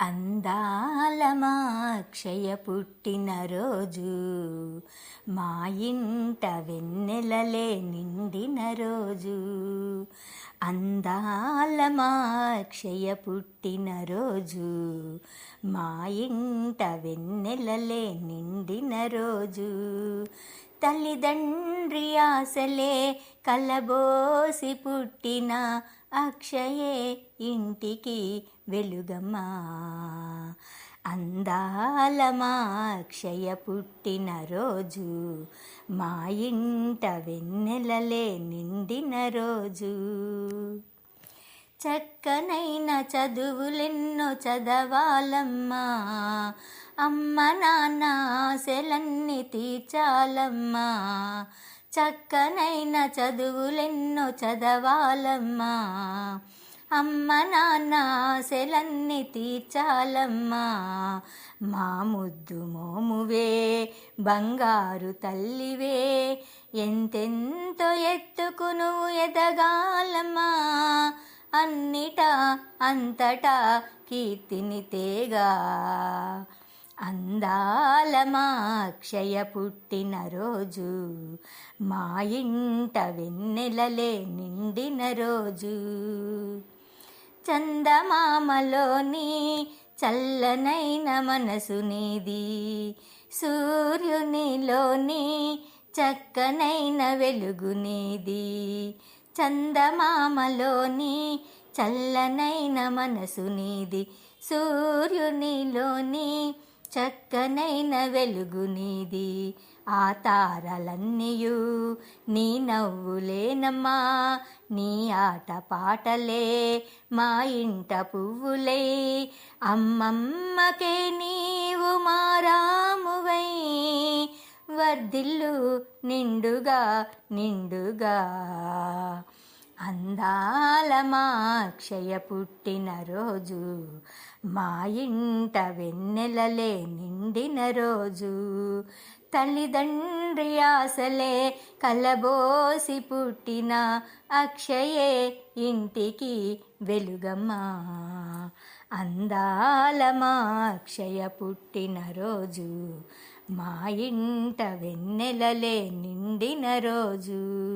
అందాల మాక్షయ పుట్టిన రోజు మా ఇంట వెన్నెలలే నిండిన రోజు. అందాల మా అక్షయ పుట్టినరోజు మా ఇంట వెన్నెలలే నిండిన రోజు. తల్లిదండ్రి ఆశలే కలబోసి పుట్టిన అక్షయే ఇంటికి వెలుగమ్మా. అందాల మా అక్షయ పుట్టిన రోజు మా ఇంట వెన్నెలలే నిండిన రోజు. చక్కనైన చదువులెన్నో చదవాలమ్మా అమ్మ నాన్న ఆశలన్నీ తీర్చాలమ్మా. చక్కనైన చదువులెన్నో చదవాలమ్మా అమ్మ నాన్న ఆశలన్నీ తీర్చాలమ్మా. మా ముద్దు మోమువే బంగారు తల్లివే. ఎంతెంతో ఎత్తుకు నువ్వు ఎదగాలమ్మా. అన్నిటా అంతటా కీర్తిని తేగా. అందాలమా అక్షయ పుట్టిన రోజు. మా ఇంట వెన్నెలలే నిండిన రోజు. చందమామలోని చల్లనైన మనసు నీది. సూర్యునిలోని చక్కనైన వెలుగు నీది. చందమామలోని చల్లనైన మనసు నీది. సూర్యునిలోని చక్కనైన వెలుగు నీది. ఆ తారలన్నీయు నీ నవ్వులేనమ్మా నీ ఆట పాటలే మా ఇంట పువ్వులే. అమ్మమ్మకే నీవు మారామువై వర్ధిల్లు నిండుగా నిండుగా. అందాల మాక్షయ పుట్టిన రోజు మా ఇంట వెన్నెలలే నిండిన రోజు. తల్లిదండ్రి ఆశలే కలబోసి పుట్టిన అక్షయే ఇంటికి వెలుగమ్మా. అందాల మాక్షయ పుట్టిన రోజు మా ఇంట వెన్నెలలే నిండిన రోజు.